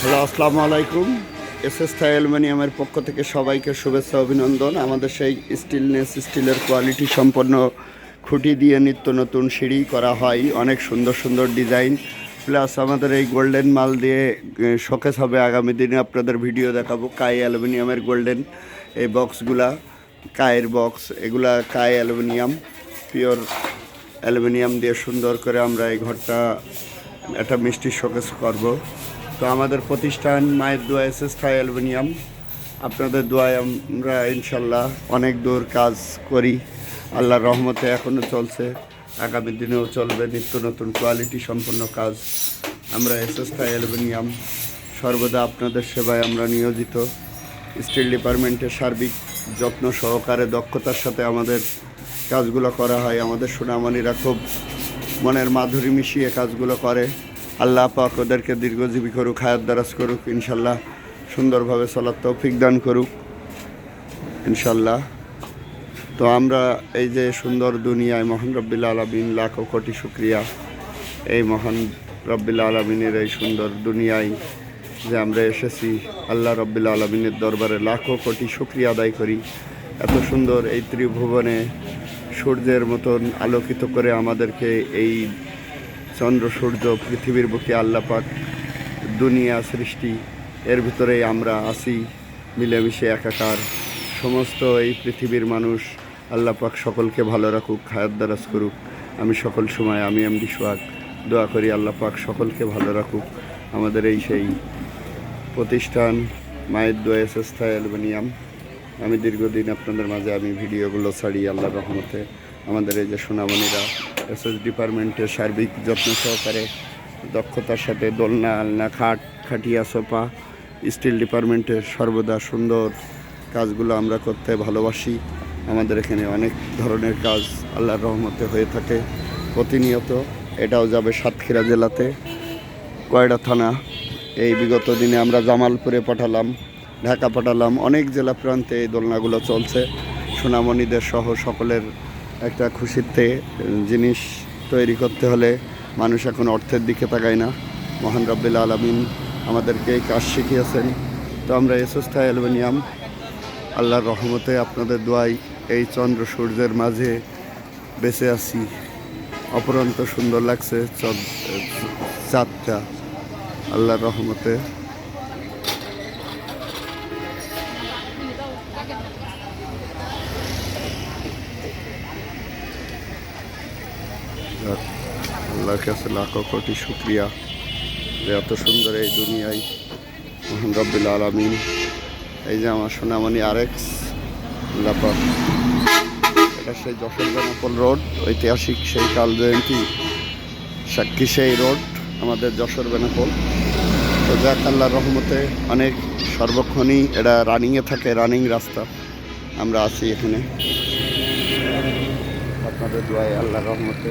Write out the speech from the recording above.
Hello, আসসালামু আলাইকুম। S S থাই অ্যালুমিনিয়ামের পক্ষ থেকে সবাইকে শুভেচ্ছা, অভিনন্দন। আমাদের সেই স্টিলনেস, স্টিলের কোয়ালিটি সম্পন্ন খুঁটি দিয়ে নিত্য নতুন সিঁড়ি করা হয়। অনেক সুন্দর সুন্দর ডিজাইন। প্লাস আমাদের এই গোল্ডেন মাল দিয়ে শোকেস হবে আগামী দিনে। আপনাদের ভিডিও দেখাবো কাই অ্যালুমিনিয়ামের গোল্ডেন এই বক্সগুলা কায়ের বক্স। এগুলা কাই অ্যালুমিনিয়াম, পিওর অ্যালুমিনিয়াম দিয়ে সুন্দর করে আমরা এই ঘরটা, একটা মিষ্টি শোকেস করব। তো আমাদের প্রতিষ্ঠান মায়ের দোয়া এস এস থাই অ্যালুমিনিয়াম। আপনাদের দোয়ায় আমরা ইনশাল্লাহ অনেক দূর কাজ করি। আল্লাহর রহমতে এখনও চলছে। আগামী দিনেও চলবে নিত্য নতুন কোয়ালিটি সম্পন্ন কাজ। আমরা এস এস থাই অ্যালুমিনিয়াম সর্বদা আপনাদের সেবায় আমরা নিয়োজিত। স্টিল ডিপার্টমেন্টের সার্বিক যত্ন সহকারে দক্ষতার সাথে আমাদের কাজগুলো করা হয়। আমাদের সোনামণিরা খুব মনের মাধুরী মিশিয়ে কাজগুলো করে। আল্লাহ পাক ওদেরকে দীর্ঘজীবী করুক, হায়াত দারাজ করুক, ইনশাল্লাহ সুন্দরভাবে চলার তৌফিক দান করুক, ইনশাল্লাহ। তো আমরা এই যে সুন্দর দুনিয়ায় মহান রব্বিল আলমিন লাখো কোটি শুক্রিয়া, এই মহান রব্বিল আলমিনের এই সুন্দর দুনিয়ায় যে আমরা এসেছি, আল্লাহ রব্বিল আলমিনের দরবারে লাখো কোটি শুক্রিয়া আদায় করি। এত সুন্দর এই ত্রিভুবনে সূর্যের মতন আলোকিত করে আমাদেরকে এই চন্দ্র, সূর্য, পৃথিবীর বুকে আল্লাপাক দুনিয়া সৃষ্টি, এর ভিতরেই আমরা আছি মিলেমিশে একাকার। সমস্ত এই পৃথিবীর মানুষ আল্লাপাক সকলকে ভালো রাখুক খায়াত দারাজ করুক। আমি সকল সময় আমি এমডি সোহাগ। দোয়া করি আল্লাপাক সকলকে ভালো রাখুক। আমাদের এই সেই প্রতিষ্ঠান মায়ের দোয়া এস এস থাই অ্যালুমিনিয়াম। আমি দীর্ঘদিন আপনাদের মাঝে আমি ভিডিওগুলো ছাড়ি আল্লাহর রহমতে। আমাদের এই যে সোনামণিরা এস এস ডিপার্টমেন্টের সার্বিক যত্ন সহকারে, দক্ষতার সাথে দোলনা, আলনা, খাট, খাটিয়া, সোফা, স্টিল ডিপার্টমেন্টের সর্বদা সুন্দর কাজগুলো আমরা করতে ভালোবাসি। আমাদের এখানে অনেক ধরনের কাজ আল্লাহর রহমতে হয়ে থাকে। প্রতিনিয়ত এটাও যাবে সাতক্ষীরা জেলাতে। কয়ডা থানা, এই বিগত দিনে আমরা জামালপুরে পাঠালাম, ঢাকা পাঠালাম, অনেক জেলা প্রান্তে এই দোলনাগুলো চলছে। সোনামণিদের সহ সকলের একটা খুশিতে জিনিস তৈরি করতে হলে মানুষ এখন অর্থের দিকে তাকায় না। মহান রব্বিল আলমিন আমাদেরকে কাজ শিখিয়েছেন। তো আমরা এসোস্থায় অ্যালুমিনিয়াম, আল্লাহর রহমতে আপনাদের দোয়াই এই চন্দ্র সূর্যের মাঝে বেঁচে আছি। অপরন্ত সুন্দর লাগছে চাঁদটা, আল্লাহর রহমতে। যাক, আল্লাহর কাছে লাখো কোটি শুক্রিয়া যে এত সুন্দর এই দুনিয়ায় মহান রব্বিল আলমিন। এই যে আমার সোনামণি আরেক্স লাপা এটা সেই যশোর বেনাপোল রোড ঐতিহাসিক সেই কাল জয়ন্তী সাক্ষী সেই রোড আমাদের যশোর বেনাপোল তো যাক আল্লাহর রহমতে অনেক সর্বক্ষণই এটা রানিংয়ে থাকে রানিং রাস্তা। আমরা আছি এখানে। আপনাদের দোয়ায় আল্লাহর রহমতে